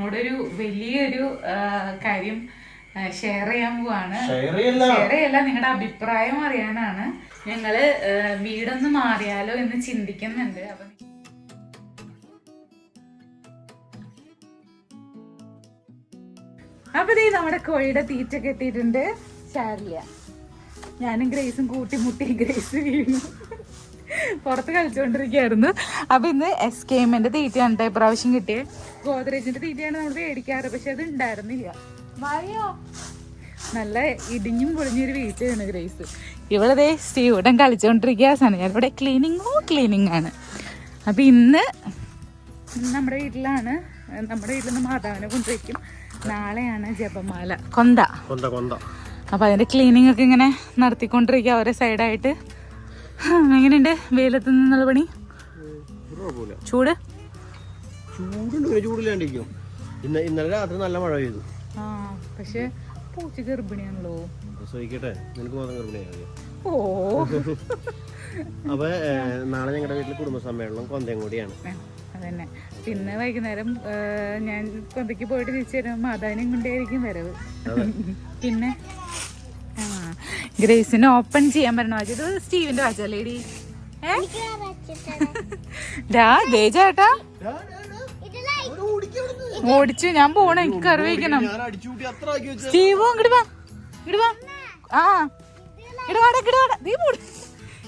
നിങ്ങളോടൊരു വലിയൊരു കാര്യം ഷെയർ ചെയ്യാൻ പോവാണ്. ഷെയർ ചെയ്യല്ല. നിങ്ങളുടെ അഭിപ്രായം അറിയാനാണ്. ഞങ്ങൾ വീടൊന്ന് മാറിയാലോ എന്ന് ചിന്തിക്കുന്നുണ്ട്. അപ്പൊ അപ്പൊ ദേ നമ്മുടെ കോഴിയുടെ തീറ്റ കെട്ടിയിട്ടുണ്ട്. ചാരില്ല ഞാനും ഗ്രേസും കൂട്ടിമുട്ടി ഗ്രേസ് വീണു. പുറത്ത് കളിച്ചുകൊണ്ടിരിക്കുകയായിരുന്നു അപ്പൊ ഇന്ന് എസ് കെ എമ്മിന്റെ തീറ്റയാണ് ട്ടോ ഇപ്രാവശ്യം കിട്ടിയത്. ഗോദ്രേജിന്റെ തീറ്റയാണ് നമ്മൾ മേടിക്കാറ് പക്ഷെ അത് ഉണ്ടായിരുന്നില്ല. നല്ല ഇടിഞ്ഞും പൊളിഞ്ഞൊരു വീട്ടിലാണ് ഗ്രേസ്. ഇവിടെ ദേ സ്റ്റീവുടൻ കളിച്ചുകൊണ്ടിരിക്കുക സമയം ഇവിടെ ക്ലീനിങ്ങോ ക്ലീനിങ് ആണ് അപ്പൊ ഇന്ന് നമ്മുടെ വീട്ടിലാണ് നമ്മുടെ വീട്ടിൽ നിന്ന് മാതാവിനെ കൊണ്ടുവയ്ക്കും. നാളെയാണ് ജപമാല. കൊന്ത. കൊന്ത കൊന്ത. അപ്പൊ അതിന്റെ ക്ലീനിങ് ഒക്കെ ഇങ്ങനെ നടത്തിക്കൊണ്ടിരിക്കുക ഓരോ സൈഡായിട്ട് എങ്ങനെയുണ്ട്? വെയിലത്ത് നിന്നുള്ള പണി? ചൂട്? ചൂടുണ്ട് ചൂടില്ലാണ്ടിരിക്കും. ഇന്ന ഇന്നലെ രാത്രി നല്ല മഴ പെയ്തു. പക്ഷെ പൂച്ച ഗർഭിണിയാണല്ലോ. സഹിക്കട്ടെ നിനക്ക് മാത്രം ഗർഭിണിയാണ് ഓ. അപ്പൊ നാളെ ഞങ്ങളുടെ വീട്ടിൽ കുടുംബസമ്മേളനം കൊന്തയും കൂടിയാണ്. അതന്നെ. പിന്നെ വൈകുന്നേരം ഞാൻ കൊന്തയ്ക്ക് പോയിട്ട് തിരിച്ചു വരുമ്പോൾ മാതാവിനെയും കൊണ്ടായിരിക്കും വരവ്. പിന്നെ? ഗ്രേസിന് ഓപ്പൺ ചെയ്യാൻ പറ്റണ വാച്ച് ഇത് സ്റ്റീവിന്റെ വാച്ചല്ലേടി ലേഡി. ഡാ ദേ ചേട്ടാ ഓടിച്ചു ഞാൻ പോണ എനിക്ക് കറി വയ്ക്കണം ഞാൻ അടിച്ചുകൂട്ടി അത്ര ആക്കി വെച്ച സ്റ്റീവോ ഇങ്ങോട്ട് വാ. ഇങ്ങോട്ട് വാ. ആ. ഇങ്ങോട്ട് വാടാ ഇങ്ങോട്ട് വാടാ. നീ പോട്.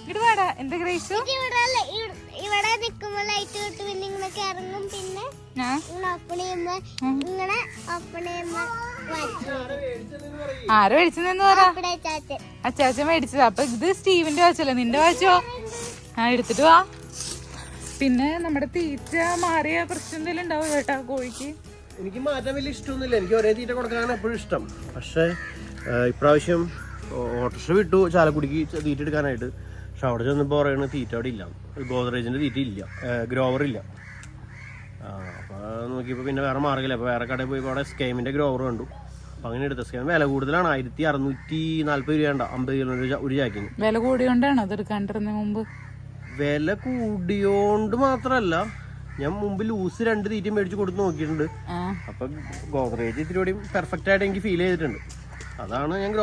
ഇങ്ങോട്ട് വാടാ എന്റെ ഗ്രേസു. ഇവിടെ നിക്കുമ്പോ ലൈറ്റ് കിട്ടും പിന്നെ ഇങ്ങനെ ഇറങ്ങും പിന്നെ ഓപ്പൺ ചെയ്യുമ്പോ ഇങ്ങനെ ഓപ്പൺ ചെയ്യുമ്പോ. ആരോ മേടിച്ചെന്ന് പറ? അച്ചാച്ച മേടിച്ചത്. അപ്പൊ ഇത് സ്റ്റീവിന്റെ വാച്ചല്ലേ? നിന്റെ വാച്ചോ? ആ എടുത്തിട്ട് വാ. പിന്നെ നമ്മുടെ തീറ്റ മാറിയ പ്രശ്നം എന്തെങ്കിലും ഉണ്ടാവും കോഴിക്ക്? എനിക്ക് മാറ്റാൻ വലിയ ഇഷ്ടമൊന്നുമില്ല. എനിക്ക് ഒരേ തീറ്റ കൊടുക്കാനാണ് എപ്പോഴും ഇഷ്ടം. പക്ഷേ ഇപ്രാവശ്യം ഓട്ടോറിക്ഷ വിട്ടു. ചാലക്കുടിക്ക് തീറ്റ എടുക്കാനായിട്ട്. പക്ഷെ അവിടെ ചെന്നപ്പോൾ പറയുന്നത് തീറ്റ അവിടെ ഇല്ല. ഗോദ്രേജിന്റെ തീറ്റ ഇല്ല. ഗ്രോവർ ഇല്ല. അപ്പോൾ നോക്കിയപ്പോൾ പിന്നെ വേറെ മാർഗമില്ല. അപ്പോൾ വേറെ കടയിൽ പോയി അവിടെ സ്കൈമിന്റെ ഗ്രോവർ കണ്ടു. അപ്പോൾ അങ്ങനെ എടുത്ത സ്കാൻ വില കൂടുതലാണ്. ആയിരത്തി അറുന്നൂറ്റി നാല്പത് രൂപ അമ്പത് കിലോ ഒരു ചാക്കിന് വില കൂടിയോണ്ടാണ്? അത് എടുക്കാണ്ടിരുന്ന മുമ്പ്. വില കൂടിയോണ്ട് മാത്രല്ല. ഞാൻ മുമ്പ് ലൂസ് രണ്ട് തീറ്റ മേടിച്ച് കൊടുത്ത് നോക്കിയിട്ടുണ്ട്. അപ്പൊ ഗോദ്രേജ് ഇത്തിരി കൂടി പെർഫെക്റ്റ് ആയിട്ട് എനിക്ക് ഫീൽ ചെയ്തിട്ടുണ്ട്. അതാണ് ഞാൻ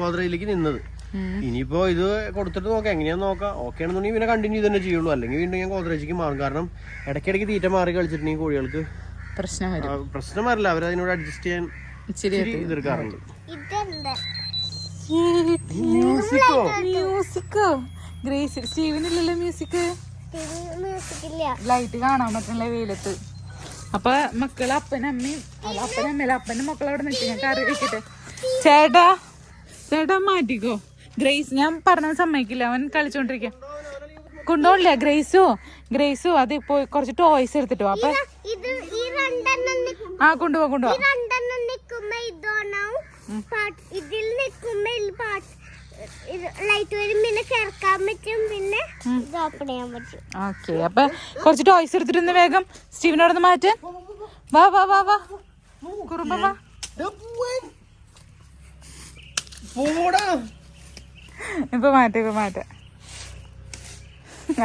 ഗോദ്രേജിലേക്ക് നിന്നത്. ഇനിയിപ്പോ ഇത് കൊടുത്തിട്ട് നോക്കാം. എങ്ങനെയാന്ന് നോക്കാം. ഓക്കെ ആണെന്നുണ്ടെങ്കിൽ പിന്നെ കണ്ടിന്യൂ തന്നെ ചെയ്യുള്ളൂ. അല്ലെങ്കിൽ വീണ്ടും ഞാൻ ഗോദ്രേജിക്ക് മാറും. കാരണം ഇടയ്ക്കിടയ്ക്ക് തീറ്റ മാറി കളിച്ചിട്ടുണ്ടെങ്കിൽ കോഴികൾക്ക് പ്രശ്നം വരും. പ്രശ്നം വരില്ല. അവരതിനോട് അഡ്ജസ്റ്റ് ചെയ്യാൻ ഇച്ചിരി ഇത്തിരി ഇതെടുക്കാറുണ്ട് ഇതെന്താ? മ്യൂസിക്കോ മ്യൂസിക്കോ ഗ്രേസ് സ്റ്റീവിനില്ലല്ലോ മ്യൂസിക് ലൈറ്റ് കാണാൻ പറ്റുന്നില്ല വെയിലത്ത്. അപ്പൊ മക്കൾ അപ്പനമ്മയും അല്ല അപ്പനമ്മയല്ല അപ്പനും മക്കളും അവിടെ നിൽക്കും. ഞാൻ കറി വെക്കട്ടെ. ചേട്ടാ ചേട്ടാ മാറ്റിക്കോ. ഗ്രേസ് ഞാൻ പറഞ്ഞത് സമ്മതിക്കില്ല. അവൻ കളിച്ചോണ്ടിരിക്ക. കൊണ്ടുപോകില്ല ഗ്രേസോ? ഗ്രേസോ അത് പോയി കുറച്ച് ടോയ്സ് എടുത്തിട്ടോ അപ്പൊ ആ കൊണ്ടുപോ കൊണ്ടുപോ ഇതോണാവും ഇതിൽ പാട്ട്. ലൈറ്റ് വരും പിന്നെ ചേർക്കാൻ പറ്റും പിന്നെ ഇത് ഓപ്പൺ ചെയ്യാൻ പറ്റും. ഓക്കെ അപ്പൊ കുറച്ച് ടോയ്സ് എടുത്തിട്ടൊന്ന് വേഗം സ്റ്റീവിനോട് മാറ്റ്. വാ വാ വാ വാ. കുറുമ്പ വാ. പോടാ. ഇപ്പൊ മാറ്റ ഇപ്പൊ മാറ്റ.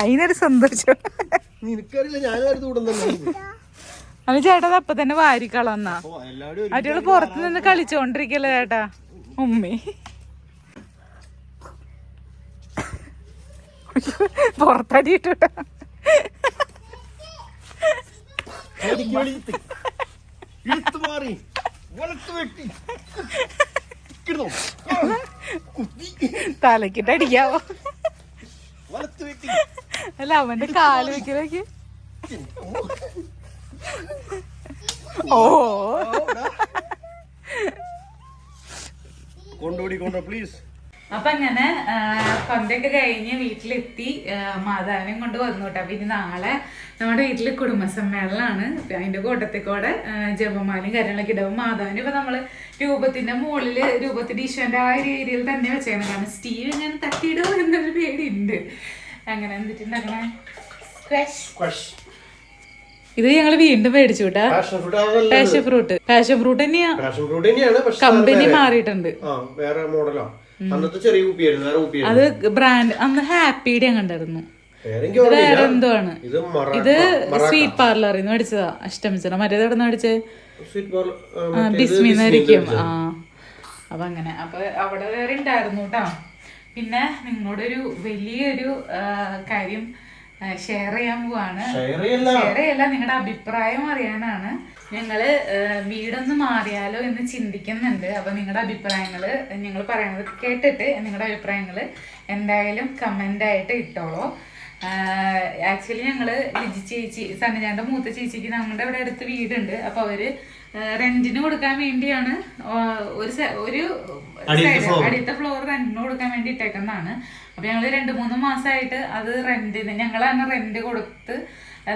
അതിനൊരു സന്തോഷം. നിനക്കറിയില്ല ഞാനും കൂടുന്നുണ്ട് അത് ചേട്ടാ അത് അപ്പൊ തന്നെ വാരിക്കളന്നാ മറ്റുള്ള പുറത്ത് നിന്ന് കളിച്ചോണ്ടിരിക്കല്ലേ ചേട്ടാ? ഉമ്മി. തലക്കിട്ട് അടിക്കാവോ? അല്ല അവന്റെ കാൽ വെക്കലേക്ക് ഓ. കൊണ്ടോടി കൊണ്ടോ പ്ലീസ് അപ്പൊ അങ്ങനെ പന്തൊക്കെ കഴിഞ്ഞ് വീട്ടിലെത്തി മാതാവിനെ കൊണ്ട് വന്നു കേട്ടോ അപ്പൊ ഇനി നാളെ നമ്മുടെ വീട്ടിൽ കുടുംബസമ്മേളനമാണ് അതിന്റെ കൂട്ടത്തിക്കൂടെ ജപമാലയും കാര്യങ്ങളൊക്കെ ഇടവും മാതാവിന് ഇപ്പൊ നമ്മൾ രൂപത്തിന്റെ മുകളിൽ രൂപത്തിന്റെ ഈശോന്റെ ആ ഒരു ഏരിയയിൽ തന്നെ വെച്ചേക്കണം. കാരണം സ്റ്റീവ് ഇങ്ങനെ തട്ടിയിടുമോ എന്നൊരു പേടിയുണ്ട്. അങ്ങനെ എന്നിട്ടുണ്ടാക്കണേ സ്ക്വാഷ് ഇത് ഞങ്ങൾ വീണ്ടും മേടിച്ചു കേട്ടാ പാഷൻ ഫ്രൂട്ട് പാഷൻ ഫ്രൂട്ട് തന്നെയാ. തന്നെയാണ് കമ്പനി മാറിയിട്ടുണ്ട്. വേറെ മോഡലാ അന്നത്തെ ചെറിയ കുപ്പിയായിരുന്നു അത് ബ്രാൻഡ് അന്ന് ഹാപ്പിയുടെ കണ്ടായിരുന്നു. വേറെ എന്തോ ആണ് ഇത് സ്വീറ്റ് പാർലറിൽ നിന്ന് മേടിച്ചതാ. അഷ്ടമിച്ചാ മറ്റേത് എവിടെ നിന്ന് ബോൾ ബിസ്മിന്നരിക്കും ആ അപ്പൊ അങ്ങനെ. അപ്പൊ അവിടെ വേറെ ഉണ്ടായിരുന്നു കേട്ടോ പിന്നെ നിങ്ങളോടൊരു വലിയൊരു കാര്യം ഷെയർ ചെയ്യാൻ പോവാണ്. ഷെയർ ചെയ്യല്ല. നിങ്ങളുടെ അഭിപ്രായം അറിയാനാണ്. ഞങ്ങൾ വീടൊന്ന് മാറിയാലോ എന്ന് ചിന്തിക്കുന്നുണ്ട്. അപ്പൊ നിങ്ങളുടെ അഭിപ്രായങ്ങൾ നിങ്ങൾ പറയുന്നത് കേട്ടിട്ട് നിങ്ങളുടെ അഭിപ്രായങ്ങൾ എന്തായാലും കമന്റ് ആയിട്ട് ഇട്ടോളൂ. ആക്ച്വലി ഞങ്ങൾ ലിജി ചേച്ചി സന്നജാന്റെ മൂത്ത ചേച്ചിക്ക് നമ്മുടെ ഇവിടെ അടുത്ത് വീടുണ്ട്. അപ്പൊ അവർ റെന്റിന് കൊടുക്കാൻ വേണ്ടിയാണ് ഒരു ഒരു അടുത്ത ഫ്ലോർ റെന്റിന് കൊടുക്കാൻ വേണ്ടി ഇട്ടേക്കുന്നതാണ്. അപ്പൊ ഞങ്ങൾ രണ്ട് മൂന്ന് മാസമായിട്ട് അത് റെന്റിന് ഞങ്ങളാണ് റെന്റ് കൊടുത്ത്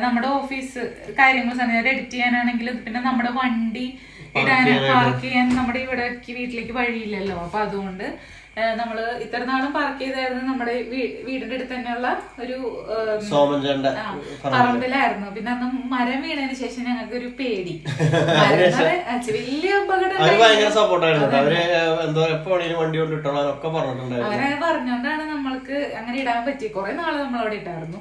നമ്മുടെ ഓഫീസ് കാര്യങ്ങൾ സമയത്ത് എഡിറ്റ് ചെയ്യാനാണെങ്കിലും പിന്നെ നമ്മുടെ വണ്ടി ഇടാൻ പാർക്ക് ചെയ്യാൻ നമ്മുടെ ഇവിടേക്ക് വീട്ടിലേക്ക് വഴിയില്ലല്ലോ. അപ്പൊ അതുകൊണ്ട് ഏഹ് നമ്മൾ ഇത്ര നാളും പാർക്ക് ചെയ്തായിരുന്നു. നമ്മുടെ വീടിന്റെ അടുത്ത് തന്നെയുള്ള ഒരു പറമ്പിലായിരുന്നു. പിന്നെ അന്ന് മരം വീണതിന് ശേഷം ഞങ്ങൾക്ക് ഒരു പേടി വലിയ അപകടം അവർ പറഞ്ഞോണ്ടാണ് നമ്മൾക്ക് അങ്ങനെ ഇടാൻ പറ്റി. കുറെ നാൾ നമ്മൾ അവിടെ ഇട്ടായിരുന്നു.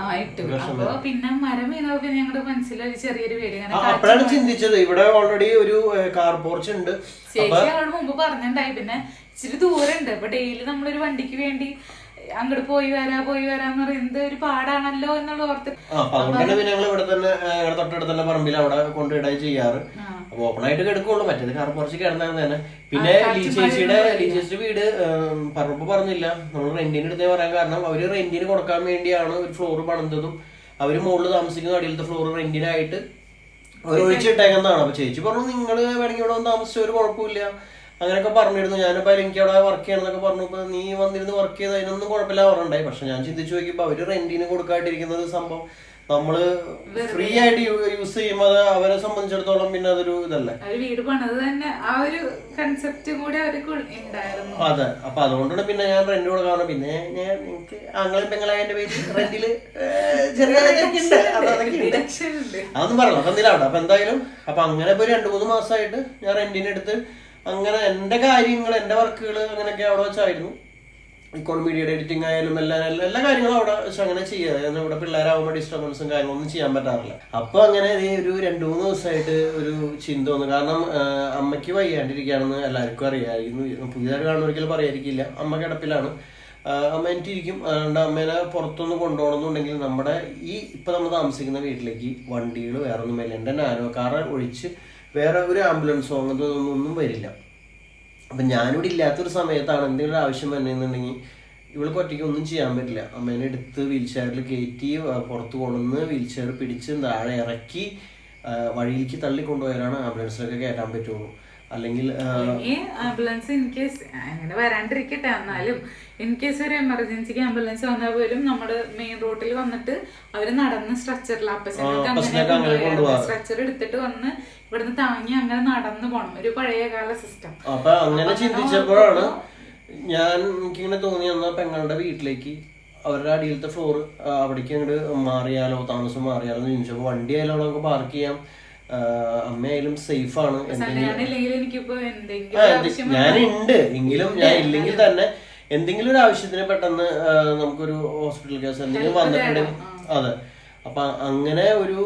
ആ ഇട്ടു. അപ്പൊ പിന്നെ മരം വീണപ്പോ പിന്നെ ഞങ്ങളുടെ മനസ്സിലൊരു ചെറിയൊരു പേടി. അപ്പോഴാണ് ചിന്തിച്ചത്. ഇവിടെ ഓൾറെഡി ഒരു കാർ പോർച്ച് ഉണ്ട്. ചേച്ചി ഞങ്ങളോട് മുമ്പ് പറഞ്ഞിട്ടുണ്ടായി പിന്നെ ഇച്ചിരി ദൂരമുണ്ട് അപ്പൊ ഡെയിലി നമ്മളൊരു വണ്ടിക്ക് വേണ്ടി അങ്ങോട്ട് പോയി വരാ പോയി വരാന്ന് പറയുന്നത് ഒരു പാടാണല്ലോ എന്നുള്ള ഓർത്ത്. ആ, അപ്പൊ അതുകൊണ്ടാണ് പിന്നെ ഞങ്ങൾ ഇവിടെ തന്നെ ഞങ്ങളുടെ പറമ്പിൽ അവിടെ കൊണ്ടിടായി ചെയ്യാറ്. അപ്പൊ ഓപ്പൺ ആയിട്ട് കിടക്കുള്ളൂ. മറ്റേത് കാർ കുറച്ച് കിടന്നായിരുന്നു തന്നെ. പിന്നെ ലീച്ചേച്ചിയുടെ ലീ ചേച്ചിയുടെ വീട് പറമ്പ് പറഞ്ഞില്ല. നമ്മൾ റെന്റിന് എടുത്തേ പറയാൻ കാരണം അവർ റെന്റിന് കൊടുക്കാൻ വേണ്ടിയാണ് ഒരു ഫ്ലോർ പണിതതും. അവർ മുകളിൽ താമസിക്കുന്ന അടിയിലത്തെ ഫ്ലോർ റെന്റിനായിട്ട് ഒഴിച്ചിട്ടേക്കുന്നതാണ്. അപ്പൊ ചേച്ചി പറഞ്ഞു നിങ്ങൾ വേണമെങ്കിൽ ഇവിടെ വന്ന് താമസിച്ച ഒരു കുഴപ്പമില്ല അങ്ങനെയൊക്കെ പറഞ്ഞിരുന്നു. ഞാനിപ്പോ എനിക്ക് അവിടെ വർക്ക് ചെയ്യണമെന്നൊക്കെ പറഞ്ഞപ്പോ നീ വന്നിരുന്ന് വർക്ക് ചെയ്ത് അതിനൊന്നും കുഴപ്പമില്ല പറഞ്ഞിട്ടുണ്ടായി. പക്ഷെ ഞാൻ ചിന്തിച്ചു നോക്കിയപ്പോ അവർ റെന്റിന് കൊടുക്കാണ്ടിരിക്കുന്നത് സംഭവം. നമ്മൾ ഫ്രീ ആയിട്ട് യൂസ് ചെയ്യുമ്പോൾ അത് അവരെ സംബന്ധിച്ചിടത്തോളം പിന്നെ അതൊരു ഇതല്ലേ. വീട് പണിത് തന്നെ ആ ഒരു കൺസെപ്റ്റ് കൂടി അവർക്ക് ഉണ്ടായിരുന്നു. അതെ. അപ്പൊ അതുകൊണ്ടാണ് പിന്നെ ഞാൻ റെന്റ് കൊടുക്കാറ് പിന്നെ ഞാൻ എനിക്ക് ആങ്ങളും പെങ്ങളായ എന്റെ പേര് റെന്റിൽ ചെറിയ. അതൊന്നും പറയണം അപ്പൊ എന്തായാലും അപ്പൊ അങ്ങനെ ഇപ്പൊ രണ്ടു മൂന്ന് മാസമായിട്ട് ഞാൻ റെന്റിന് എടുത്ത് അങ്ങനെ എന്റെ കാര്യങ്ങൾ എന്റെ വർക്കുകൾ അങ്ങനെയൊക്കെ അവിടെ വെച്ചായിരുന്നു. ഇക്കോൺ മീഡിയയുടെ എഡിറ്റിംഗ് ആയാലും എല്ലാ എല്ലാ കാര്യങ്ങളും അവിടെ വെച്ച് അങ്ങനെ ചെയ്യുക ഇവിടെ പിള്ളേരാകുമ്പോൾ ഡിസ്റ്റർബൻസും കാര്യങ്ങളൊന്നും ചെയ്യാൻ പറ്റാറില്ല. അപ്പോൾ അങ്ങനെ ഒരു രണ്ടു മൂന്ന് ദിവസമായിട്ട് ഒരു ചിന്ത വന്നു. കാരണം അമ്മയ്ക്ക് വയ്യാണ്ടിരിക്കുകയാണെന്ന് എല്ലാവർക്കും അറിയാമായിരുന്നു. പുതിയതായിട്ട് കാണുന്നൊരിക്കലും പറയാതിരിക്കില്ല. അമ്മ കിടപ്പിലാണ്. അമ്മ എനിക്കിരിക്കും അതുകൊണ്ട് അമ്മേനെ പുറത്തൊന്ന് കൊണ്ടുപോകണമെന്നുണ്ടെങ്കിൽ നമ്മുടെ ഈ ഇപ്പൊ നമ്മൾ താമസിക്കുന്ന വീട്ടിലേക്ക് വണ്ടികൾ വേറൊന്നും വരില്ല. എന്റെ നാനോ കാറ് ഒഴിച്ച് വേറെ ഒരു ആംബുലൻസോ അങ്ങനത്തെ ഒന്നും വരില്ല. അപ്പം ഞാനിവിടെ ഇല്ലാത്തൊരു സമയത്താണ് എന്തെങ്കിലും ആവശ്യം വരണമെന്നുണ്ടെങ്കിൽ ഇവൾക്ക് ഒറ്റയ്ക്ക് ഒന്നും ചെയ്യാൻ പറ്റില്ല. അമ്മേനെ എടുത്ത് വീൽ ചെയറിൽ കയറ്റി പുറത്ത് കൊണ്ടുവന്ന് വീൽ ചെയർ പിടിച്ച് താഴെ ഇറക്കി വഴിയിലേക്ക് തള്ളി കൊണ്ടുപോയാലാണ് ആംബുലൻസിലൊക്കെ കയറ്റാൻ പറ്റുള്ളൂ. അല്ലെങ്കിൽ ഈ ആംബുലൻസ് ഇൻ കേസ് അങ്ങനെ വരാണ്ടിരിക്കട്ടെ. എന്നാലും ഇൻ കേസ് ഒരു എമർജൻസിക്ക് ആംബുലൻസ് വന്നാൽ പോലും നമ്മുടെ മെയിൻ റോഡിൽ വന്നിട്ട് അവർ നടന്ന് സ്ട്രക്ചറിൽ അപ്പച്ചനൊക്കെ. സ്ട്രക്ചർ എടുത്തിട്ട് വന്ന് ഇവിടുന്ന് താങ്ങി അങ്ങനെ നടന്നു പോണം. ഒരു പഴയ കാല സിസ്റ്റം അപ്പൊ അങ്ങനെ ചിന്തിച്ചപ്പോഴാണ് ഞാൻ എനിക്കിങ്ങനെ തോന്നി എന്നാ പെങ്ങളുടെ വീട്ടിലേക്ക് അവരുടെ അടിയിലത്തെ ഫ്ലോർ അവിടേക്ക് അങ്ങോട്ട് മാറിയാലോ താമസം മാറിയാലോ എന്ന് ചോദിച്ചപ്പോൾ വണ്ടി ആയാലും അവിടെ നമുക്ക് പാർക്ക് ചെയ്യാം. അമ്മയായാലും സേഫ് ആണ്. എന്തെങ്കിലും ഞാനുണ്ട്. എങ്കിലും ഞാൻ ഇല്ലെങ്കിൽ തന്നെ എന്തെങ്കിലും ഒരു ആവശ്യത്തിന് പെട്ടെന്ന് നമുക്കൊരു ഹോസ്പിറ്റൽ കേസ് എന്തെങ്കിലും വന്നിട്ടുണ്ടെങ്കിൽ അതെ. അപ്പൊ അങ്ങനെ ഒരു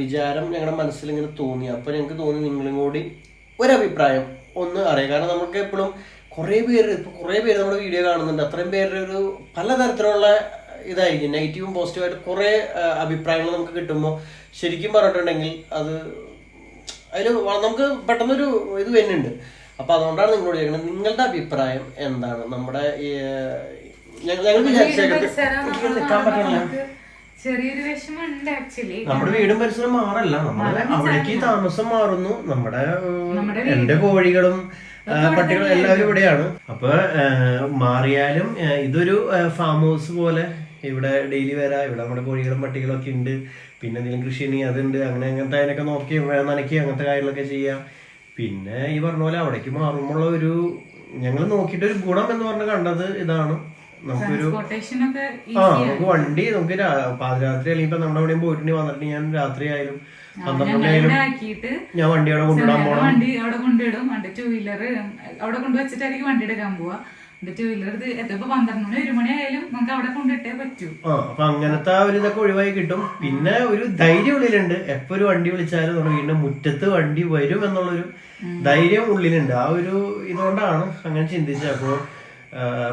വിചാരം ഞങ്ങളുടെ മനസ്സിൽ ഇങ്ങനെ തോന്നി. അപ്പൊ ഞങ്ങൾക്ക് തോന്നി നിങ്ങളും കൂടി ഒരഭിപ്രായം ഒന്ന് അറിയാം. കാരണം നമുക്ക് എപ്പോഴും കുറേ പേര് ഇപ്പൊ കുറേ പേര് നമ്മുടെ വീഡിയോ കാണുന്നുണ്ട്. അത്രയും പേരുടെ ഒരു പലതരത്തിലുള്ള ഇതായിരിക്കും. നെഗറ്റീവും പോസിറ്റീവായിട്ട് കുറേ അഭിപ്രായങ്ങൾ നമുക്ക് കിട്ടുമ്പോൾ ശരിക്കും പറഞ്ഞിട്ടുണ്ടെങ്കിൽ അത് അതിൽ നമുക്ക് പെട്ടെന്നൊരു ഇത് വരുന്നുണ്ട്. അപ്പൊ അതുകൊണ്ടാണ് നിങ്ങളോട് ചോദിക്കുന്നത് നിങ്ങളുടെ അഭിപ്രായം എന്താണ്? നമ്മുടെ ഞങ്ങൾ ചെറിയൊരു വിഷമമുണ്ട് ആക്ച്വലി നമ്മുടെ വീടും പരിസരം മാറല്ല. നമ്മുടെ അവിടേക്ക് താമസം മാറുന്നു. നമ്മുടെ എന്റെ കോഴികളും പട്ടികളും എല്ലാവരും ഇവിടെയാണ്. അപ്പൊ മാറിയാലും ഇതൊരു ഫാം ഹൗസ് പോലെ ഇവിടെ ഡെയിലി വരാം. ഇവിടെ നമ്മുടെ കോഴികളും പട്ടികളും ഒക്കെ ഉണ്ട്. പിന്നെ എന്തെങ്കിലും കൃഷി ഉണ്ടെങ്കിൽ അതുണ്ട്. അങ്ങനെ അങ്ങനത്തെ അതിനൊക്കെ നോക്കി വേ- നനയ്ക്കി അങ്ങനത്തെ കാര്യങ്ങളൊക്കെ ചെയ്യാം പിന്നെ ഈ പറഞ്ഞ പോലെ അവിടേക്ക് മാറുമ്പോൾ ഒരു ഞങ്ങൾ നോക്കിയിട്ട് ഒരു ഗുണം എന്ന് പറഞ്ഞ കണ്ടത് ഇതാണ്. നമുക്കൊരു ആ നമുക്ക് വണ്ടി നമുക്ക് പാതിരാത്രി അല്ലെങ്കിൽ ഇപ്പൊ നമ്മുടെ എവിടെയും പോയിട്ടുണ്ടെങ്കിൽ വന്നിട്ട് ഞാൻ രാത്രി ആയാലും ഞാൻ വണ്ടി അവിടെ കൊണ്ടുവിടാൻ ഞങ്ങൾ പോകണം വണ്ടി അവിടെ കൊണ്ടിടും വണ്ടി ടൂ വീലർ അവിടെ കൊണ്ടുവച്ചിട്ടായിരിക്കും വണ്ടി എടുക്കാൻ പോവാ പന്ത്രണ്ട് മണി ഒരു മണി ആയാലും നമുക്ക് അവിടെ കൊണ്ടിട്ടേ പറ്റൂ. ആ അപ്പൊ അങ്ങനത്തെ ആ ഒരു ഇതൊക്കെ ഒഴിവായി കിട്ടും. പിന്നെ ഒരു ധൈര്യം ഉള്ളിലുണ്ട്. എപ്പോ ഒരു വണ്ടി വിളിച്ചാലും നമ്മുടെ മുറ്റത്ത് വണ്ടി വരും എന്നുള്ളൊരു ധൈര്യം ഉള്ളിലുണ്ട്. ആ ഒരു ഇതുകൊണ്ടാണ് അങ്ങനെ ചിന്തിച്ചത്. അപ്പോ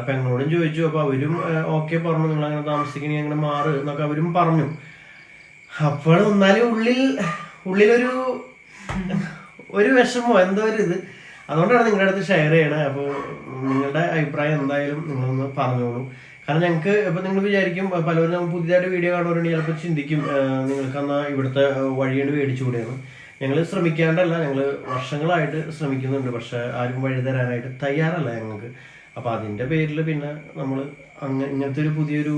പെങ്ങളോടും ചോദിച്ചു. അപ്പൊ അവരും ഓക്കെ പറഞ്ഞു. നിങ്ങൾ അങ്ങനെ താമസിക്കണേ അങ്ങനെ മാറ് എന്നൊക്കെ അവരും പറഞ്ഞു. അപ്പോൾ ഒന്നാലും ഉള്ളിൽ ഉള്ളിലൊരു ഒരു വിഷമോ എന്തോ ഒരു ഇത്. അതുകൊണ്ടാണ് നിങ്ങളുടെ അടുത്ത് ഷെയർ ചെയ്യണത് അപ്പോൾ നിങ്ങളുടെ അഭിപ്രായം എന്തായാലും നിങ്ങളൊന്ന് പറഞ്ഞോളൂ. കാരണം ഞങ്ങൾക്ക് ഇപ്പം നിങ്ങൾ വിചാരിക്കും പലരും നമ്മൾ പുതിയതായിട്ട് വീഡിയോ കാണുന്നവരുണ്ടെങ്കിൽ ചിലപ്പോൾ ചിന്തിക്കും നിങ്ങൾക്ക് എന്നാൽ ഇവിടുത്തെ വഴിയാണ് മേടിച്ചുകൂടെയാണ് ഞങ്ങൾ ശ്രമിക്കാണ്ടല്ല ഞങ്ങൾ വർഷങ്ങളായിട്ട് ശ്രമിക്കുന്നുണ്ട്. പക്ഷെ ആരും വഴി തരാനായിട്ട് തയ്യാറല്ല ഞങ്ങൾക്ക്. അപ്പോൾ അതിന്റെ പേരിൽ പിന്നെ നമ്മൾ അങ്ങനെ ഇങ്ങനത്തെ ഒരു പുതിയൊരു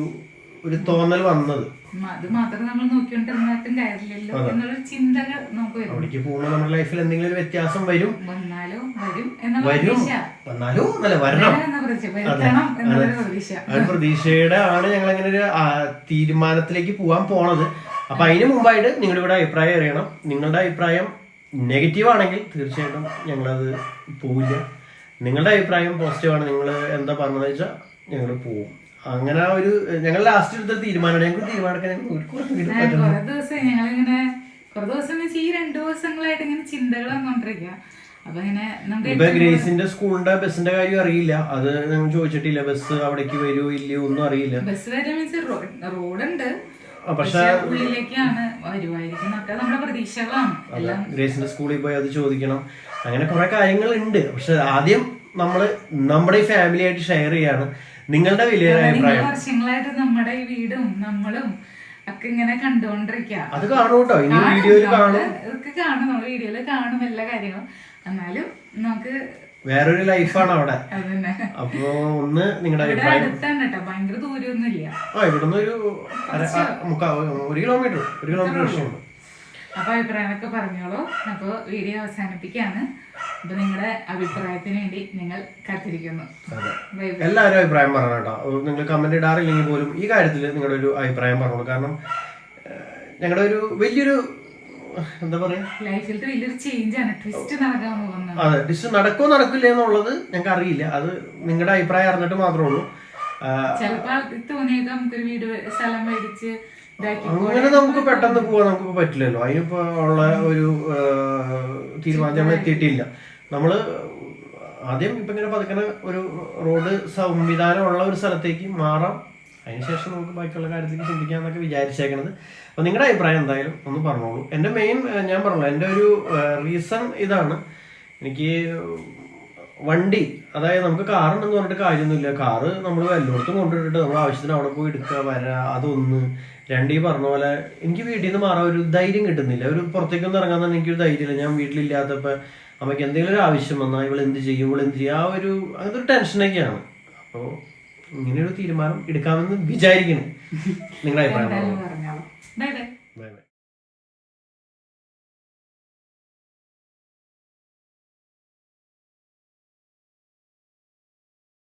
ഒരു തോന്നൽ വന്നത്. അത് മാത്രം നമ്മൾ നോക്കിക്കൊണ്ടിരുന്നിട്ടും കാര്യമില്ലല്ലോ എന്നുള്ളൊരു ചിന്തകൾ നമുക്ക് വരും. അവിടേക്ക് പോകുമ്പോൾ നമ്മുടെ ലൈഫിൽ എന്തെങ്കിലും ഒരു വ്യത്യാസം വരും. വന്നാലോ വരും എന്നുള്ള വരും. വന്നാലും അല്ല വരണം. എന്ന എന്നുള്ള ആ ഒരു പ്രതീക്ഷയുടെ ആണ് ഞങ്ങൾ അങ്ങനെ ഒരു തീരുമാനത്തിലേക്ക് പോകാൻ പോണത്. അപ്പൊ അതിന് മുമ്പായിട്ട് നിങ്ങളുടെ അഭിപ്രായം അറിയണം. നിങ്ങളുടെ അഭിപ്രായം നെഗറ്റീവ് ആണെങ്കിൽ തീർച്ചയായിട്ടും ഞങ്ങളത് പോവില്ല. നിങ്ങളുടെ അഭിപ്രായം പോസിറ്റീവ് ആണ്. നിങ്ങൾ എന്താ പറഞ്ഞതെന്ന് വെച്ചാൽ ഞങ്ങൾ പോവും. അങ്ങനെ ഒരു ഞങ്ങൾ ലാസ്റ്റ് എടുത്ത തീരുമാനമാണ് ഞങ്ങൾ തീരുമാനമൊക്കെ ദിവസം ഞങ്ങളിങ്ങനെ കുറെ ദിവസം ഈ രണ്ടു ദിവസങ്ങളായിട്ട് ഇങ്ങനെ ചിന്തകൾ വന്നോണ്ടിരിക്കുക ഇപ്പൊ ഗ്രേസിന്റെ സ്കൂളിന്റെ ബസ്സിന്റെ കാര്യം അറിയില്ല. അത് ഞങ്ങൾ ചോദിച്ചിട്ടില്ല. ബസ് അവിടേക്ക് വരുമോ ഇല്ലയോ ഒന്നും അറിയില്ല. ബസ് മീൻസ് റോഡുണ്ട്. പക്ഷെ പക്ഷെ ഉള്ളിലേക്കാണ് വരുമായിരിക്കും നമ്മുടെ പ്രതീക്ഷകളാണ്. ഗ്രേസിന്റെ സ്കൂളിൽ പോയി അത് ചോദിക്കണം. അങ്ങനെ കുറെ കാര്യങ്ങൾ ഉണ്ട്. പക്ഷെ ആദ്യം നമ്മൾ നമ്മുടെ ഫാമിലി ആയിട്ട് ഷെയർ ചെയ്യാണ്. നിങ്ങളുടെ വലിയ അഭിപ്രായം. വർഷങ്ങളായിട്ട് നമ്മുടെ ഈ വീടും നമ്മളും ഒക്കെ ഇങ്ങനെ കണ്ടുകൊണ്ടിരിക്കാം അത് കാണും കേട്ടോ ഇനി വീഡിയോയിൽ കാണും. ഇതൊക്കെ കാണും. നമ്മൾ വീഡിയോയിൽ കാണും എല്ലാ കാര്യങ്ങളും. എന്നാലും നമുക്ക് വേറൊരു ലൈഫാണ് അവിടെ. അപ്പൊ ഒന്ന് നിങ്ങളുടെ അഭിപ്രായം. ഭയങ്കര ആ ഇവിടുന്ന് ഒരു കിലോമീറ്റർ ഒരു കിലോമീറ്റർ വിഷയമുണ്ട് അപ്പൊ അഭിപ്രായമൊക്കെ പറഞ്ഞോളൂ. അപ്പൊ വീഡിയോ അവസാനിപ്പിക്കാണ്. അപ്പൊ നിങ്ങളുടെ അഭിപ്രായത്തിന് വേണ്ടി നിങ്ങൾ കാത്തിരിക്കുന്നു. എല്ലാവരും അഭിപ്രായം പറയണം കേട്ടോ. നിങ്ങൾ കമന്റ് ഇടാറില്ലെങ്കിൽ പോലും ഈ കാര്യത്തിൽ നിങ്ങളുടെ ഒരു അഭിപ്രായം പറഞ്ഞോളൂ. കാരണം ഞങ്ങളുടെ ഒരു വലിയൊരു എന്താ പറയാ? ലൈഫിലത്തെ വലിയൊരു ചേഞ്ച് ആണ്. ട്വിസ്റ്റ് നടക്കാൻ പോകുന്നത്. അതെ ട്വിസ്റ്റ് നടക്കോ നടക്കില്ല എന്നുള്ളത് ഞങ്ങൾക്ക് അറിയില്ല. അത് നിങ്ങളുടെ അഭിപ്രായം അറിഞ്ഞിട്ട് മാത്രമേ ഉള്ളൂ. ചിലപ്പോ തോന്നിയേക്കാം. നമുക്കൊരു വീട് സ്ഥലം മേടിച്ച് അങ്ങനെ നമുക്ക് പെട്ടെന്ന് പോവാൻ നമുക്ക് പറ്റില്ലല്ലോ. അതിനിപ്പോ ഉള്ള ഒരു തീരുമാനം നമ്മൾ എത്തിയിട്ടില്ല. നമ്മൾ ആദ്യം ഇപ്പൊ ഇങ്ങനെ പതുക്കനെ ഒരു റോഡ് സംവിധാനം ഉള്ള ഒരു സ്ഥലത്തേക്ക് മാറാം. അതിനുശേഷം നമുക്ക് ബാക്കിയുള്ള കാര്യത്തിലേക്ക് ചിന്തിക്കാന്നൊക്കെ വിചാരിച്ചേക്കണത്. അപ്പൊ നിങ്ങളുടെ അഭിപ്രായം എന്തായാലും ഒന്ന് പറഞ്ഞോളൂ. എന്റെ മെയിൻ ഞാൻ പറഞ്ഞല്ലോ എന്റെ ഒരു റീസൺ ഇതാണ്. എനിക്ക് വണ്ടി അതായത് നമുക്ക് കാറുണ്ടെന്ന് പറഞ്ഞിട്ട് കാര്യമൊന്നുമില്ല. കാറ് നമ്മൾ എല്ലായിടത്തും കൊണ്ടുപോയിട്ട് നമ്മുടെ ആവശ്യത്തിന് അവിടെ പോയി എടുക്കുക വരാ അതൊന്ന്. രണ്ട് ഈ പറഞ്ഞ പോലെ എനിക്ക് വീട്ടിൽ നിന്ന് മാറാൻ ഒരു ധൈര്യം കിട്ടുന്നില്ല. ഒരു പുറത്തേക്കൊന്നും ഇറങ്ങാൻ തന്നെ എനിക്കൊരു ധൈര്യമില്ല. ഞാൻ വീട്ടിലില്ലാത്തപ്പോൾ അമ്മയ്ക്ക് എന്തെങ്കിലും ഒരു ആവശ്യം വന്നാൽ ഇവൾ എന്ത് ചെയ്യും? ഇവൾ എന്ത് ചെയ്യും? ആ ഒരു അങ്ങനത്തെ ഒരു ടെൻഷനൊക്കെയാണ് അപ്പോൾ ഇങ്ങനെയൊരു തീരുമാനം എടുക്കാമെന്ന് വിചാരിക്കുന്നു. നിങ്ങളുടെ അഭിപ്രായം